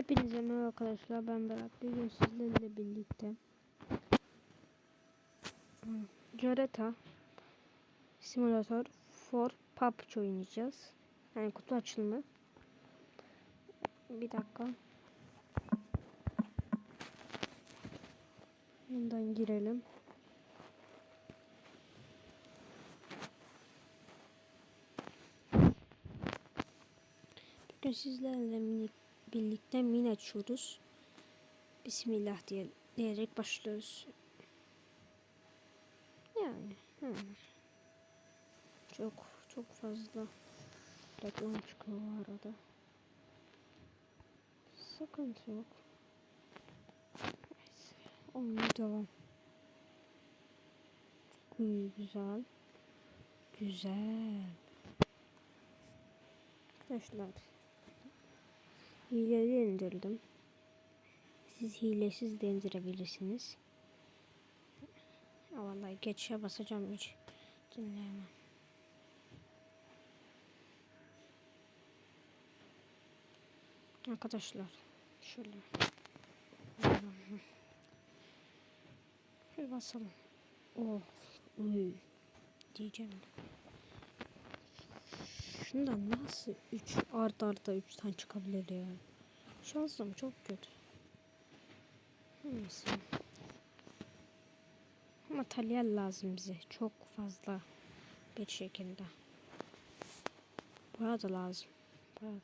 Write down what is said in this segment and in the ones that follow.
Hepinize merhaba arkadaşlar ben Berat. Bugün sizlerle birlikte Jareta Simulator for PUBG oynayacağız. Yani kutu açılımı. Bir dakika. Bundan girelim. Bugün sizlerle minik birlikte min açıyoruz. Bismillah diye, diyerek başlıyoruz. Yani hı. çok çok fazla reklam çıkıyor bu arada. Sıkıntı yok. Olmuyor devam. Uy, güzel. Güzel. Arkadaşlar Hileli indirdim. Siz hilesiz de indirebilirsiniz. Vallahi geçişe basacağım hiç dinleyemem. Arkadaşlar şöyle bir basalım. Oh, uy diyeceğim. Şundan nasıl 3 art arda 3 tane çıkabilir ya. Şansım çok kötü. Neyse. Materyal lazım bize. Çok fazla bir şekilde. Boya da lazım. Boya da.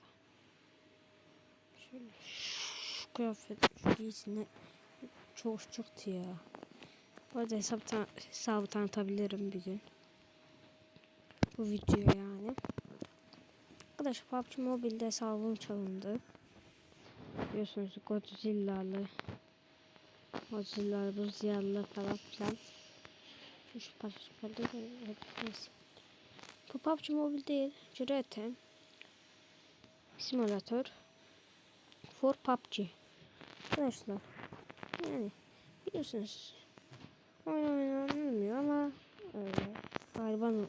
Şöyle şu kıyafet şu giysine çok çıktı ya. Bu arada hesap tan hesabı tanıtabilirim bir gün. Bu video yani. Arkadaşlar PUBG Mobile'de hesabım çalındı. Biliyorsunuz Godzilla'lı Godzilla'lı, Buzya'lı falan filan. Şu parçalarda neyse. Bu PUBG Mobile değil. Cirete. Simulator. For PUBG. Arkadaşlar. Yani biliyorsunuz. Oyun oynanılmıyor ama öyle. Gariban,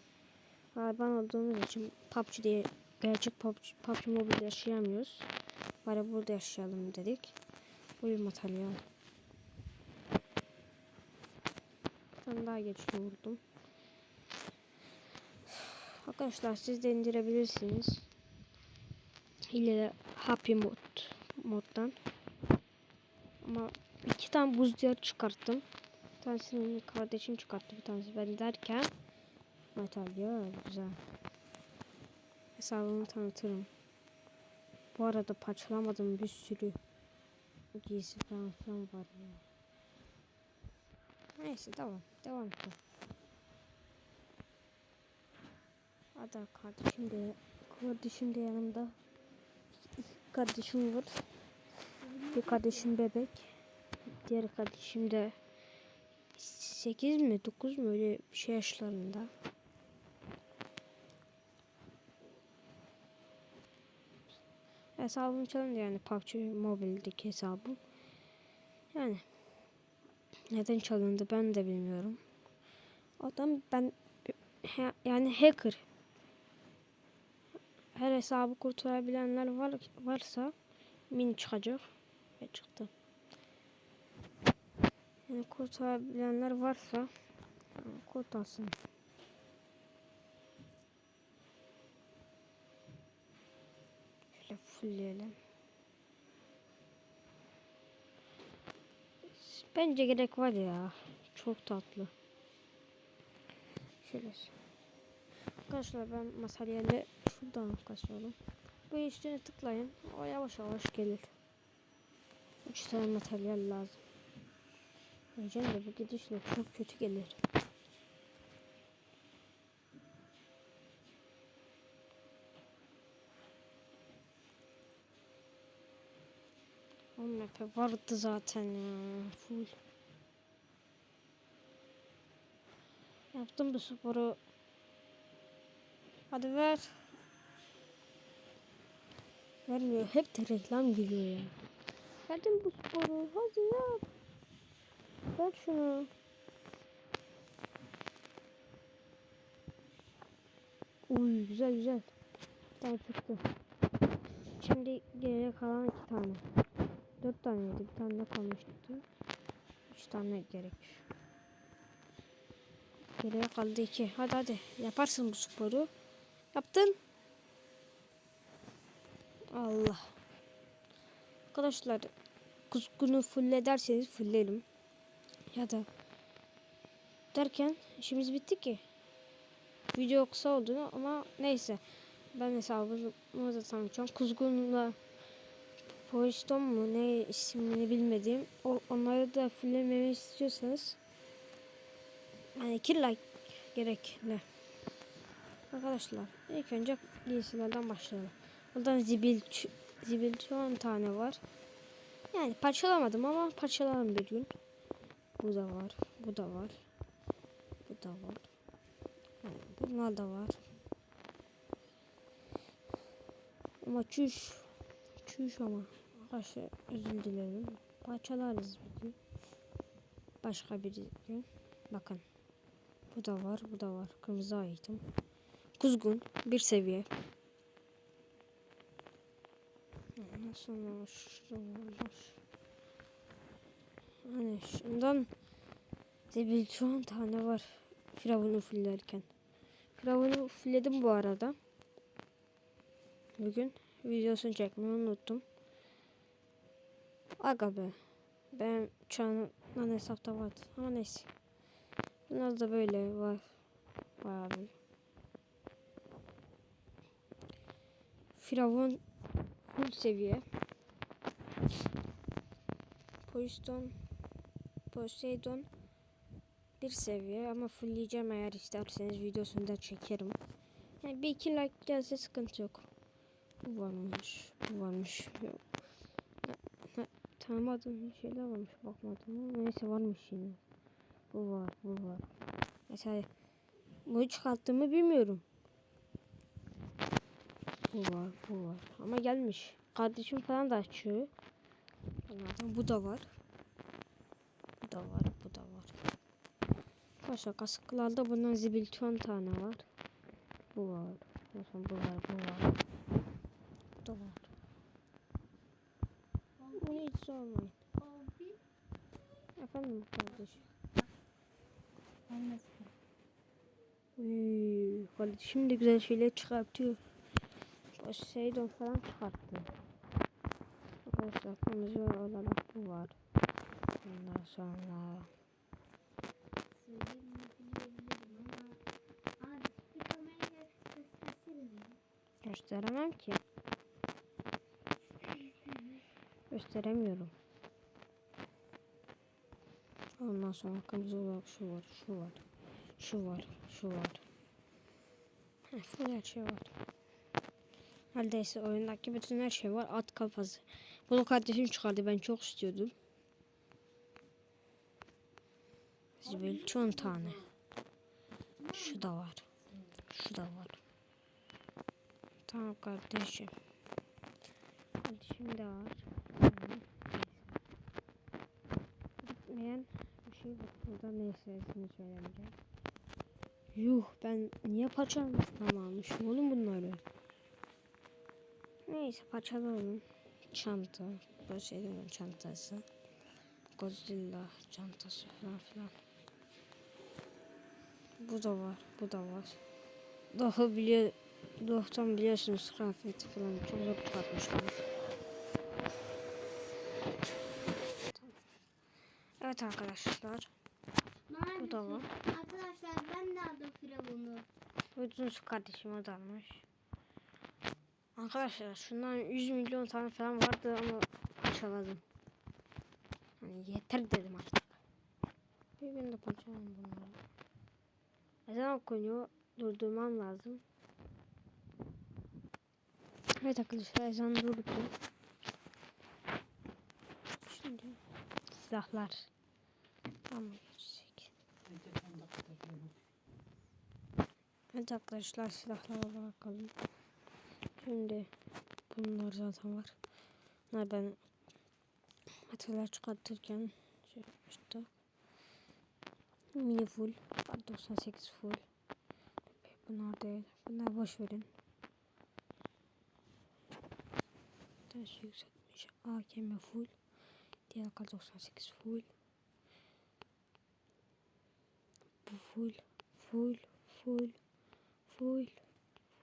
gariban olduğumuz için PUBG diye gerçek PUBG, PUBG Mobile yaşayamıyoruz. Bari burada yaşayalım dedik. Uyum materyal. Ben daha geç vurdum. Arkadaşlar siz de indirebilirsiniz. Hile Happy Mod moddan. Ama iki tane buz diyar çıkarttım. Bir tanesini kardeşim çıkarttı. Bir tanesi ben derken materyal güzel. Hesabımı tanıtırım. Bu arada parçalamadım bir sürü giysi falan filan var ya. Neyse devam. Devam edelim. Hadi kardeşim de kardeşim de yanımda. Kardeşim var. Bir kardeşim bebek. Diğer kardeşim de 8 mi 9 mu öyle bir şey yaşlarında. Hesabım çalındı yani PUBG Mobile'deki hesabım. Yani neden çalındı ben de bilmiyorum. Adam ben yani hacker. Her hesabı kurtarabilenler var varsa min çıkacak ve çıktı. Yani kurtarabilenler varsa kurtarsın. Şöyle fullleyelim. Bence gerek var ya. Çok tatlı. Şöyle. Arkadaşlar ben materyali şuradan kasıyorum. Bu üstüne tıklayın. O yavaş yavaş gelir. 3 tane materyal lazım. Diyeceğim de bu gidişle çok kötü gelir. Map'e vardı zaten ya. Full. Yaptım bu sporu. Hadi ver. Vermiyor. Hep de reklam geliyor ya. Verdim bu sporu. Hadi yap. Ver şunu. Uy güzel güzel. Tane çıktı. Şimdi geriye kalan iki tane. Dört taneydi. Bir tane de kalmıştı. Üç tane gerek. Geriye kaldı iki. Hadi hadi. Yaparsın bu sporu. Yaptın. Allah. Arkadaşlar kuzgunu full ederseniz fullerim. Ya da derken işimiz bitti ki. Video kısa oldu ama neyse. Ben hesabımı da tanıtacağım. Kuzgun'la Poliston mu ne ismini bilmediğim o, onları da fullememi istiyorsanız yani iki like gerekli. Arkadaşlar ilk önce giysilerden başlayalım. Buradan zibil zibil 10 tane var. Yani parçalamadım ama parçalarım bir gün. Bu da var. Bu da var. Bu da var. Yani bunlar da var. Ama çüş. Çüş ama. Arkadaşlar özür dilerim. Parçalarız bir. Başka bir gün. Bakın. Bu da var. Bu da var. Kırmızı item. Kuzgun. Bir seviye. Sonra şuralar. Hani şundan Zebil şu an tane var. Firavunu fullerken. Firavunu fulledim bu arada. Bugün videosunu çekmeyi unuttum. Aga be. Ben şu an lan hesapta vardı. Ama neyse. Bunlar da böyle var. Bayağı bir. Firavun full seviye. Poiston Poseidon bir seviye ama fullleyeceğim eğer isterseniz videosunu da çekerim. Yani bir iki like gelse sıkıntı yok. Bu varmış. Bu varmış. Tanımadığım şeyler varmış. Bakmadım. Neyse varmış yine. Bu var. Bu var. Mesela bunu çıkarttığımı bilmiyorum. Bu var. Bu var. Ama gelmiş. Kardeşim falan da açıyor. Bunlardan bu da var. Bu da var. Bu da var. Başka kasklarda bundan zibilton tane var. Bu var. Bu var. Bu var da var. Bunu hiç sormayın. Efendim kardeşim. Uy, kardeşim de güzel şeyler çıkartıyor. Poseidon falan çıkarttı. Arkadaşlar kırmızı olarak bu var. Ondan sonra gösteremem ki. Gösteremiyorum. Ondan sonra kırmızı olarak şu var, şu var, şu var, şu var. Heh, full her şey var. Neredeyse oyundaki bütün her şey var. At kafası. Bunu kardeşim çıkardı. Ben çok istiyordum. Böyle çoğun tane. Şu da var. Şu da var. Tamam kardeşim. Kardeşim de var. Bitmeyen bir şey var. Burada neyse ismini söylemeyeceğim. Yuh ben niye parçalamam almışım oğlum bunları. Neyse parçalayalım. Çanta. Şeylerin çantası. Godzilla çantası falan filan. Bu da var. Bu da var. Daha biliyor Doğuktan biliyorsunuz kıyafeti falan çok zor çıkartmışlar. Evet arkadaşlar. Bu da var. Arkadaşlar ben de aldım firavunu. Bütün su kardeşim o da almış. Arkadaşlar şundan 100 milyon tane falan vardı ama parçaladım. Hani yeter dedim artık. Bir gün de parçaladım bunları. Ezan okunuyor. Durdurmam lazım. Evet arkadaşlar ezan durdu. Şimdi silahlar. Tamam geçecek. Evet arkadaşlar silahlara bakalım. Şimdi bunlar zaten var. Bunlar ben hatırlar çıkartırken şey yapmıştı. Mini full. 98 full. Bunlar değil. Bunlar boş verin. tanesi yükseltmiş. AKM full. Diğer kar 98 full. Bu full. Full. Full. Full.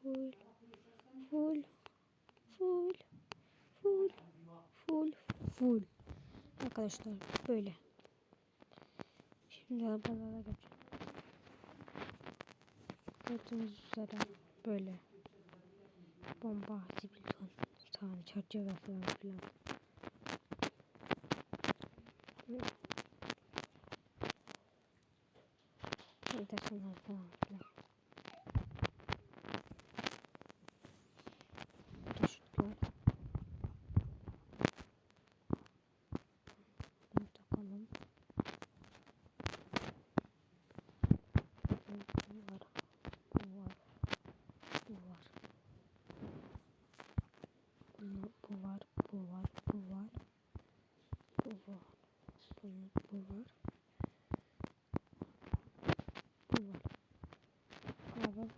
Full. Full. Full. Full. Full. Full. Arkadaşlar böyle. Şimdi arabalara geçelim. Gördüğünüz üzere böyle. Bomba, zibilyon, tane çerçeve falan filan. 응.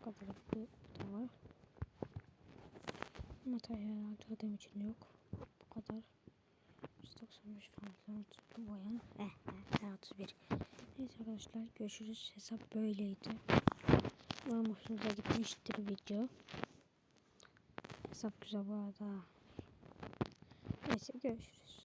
Bu kadar. Bu da var. Materyal aradığım için yok. Bu kadar. 195 falan. Bu boyan. Eh, eh, eh, 31. Neyse arkadaşlar görüşürüz. Hesap böyleydi. Umarım hoşunuza gitmiştir video. Hesap güzel bu arada. Neyse görüşürüz.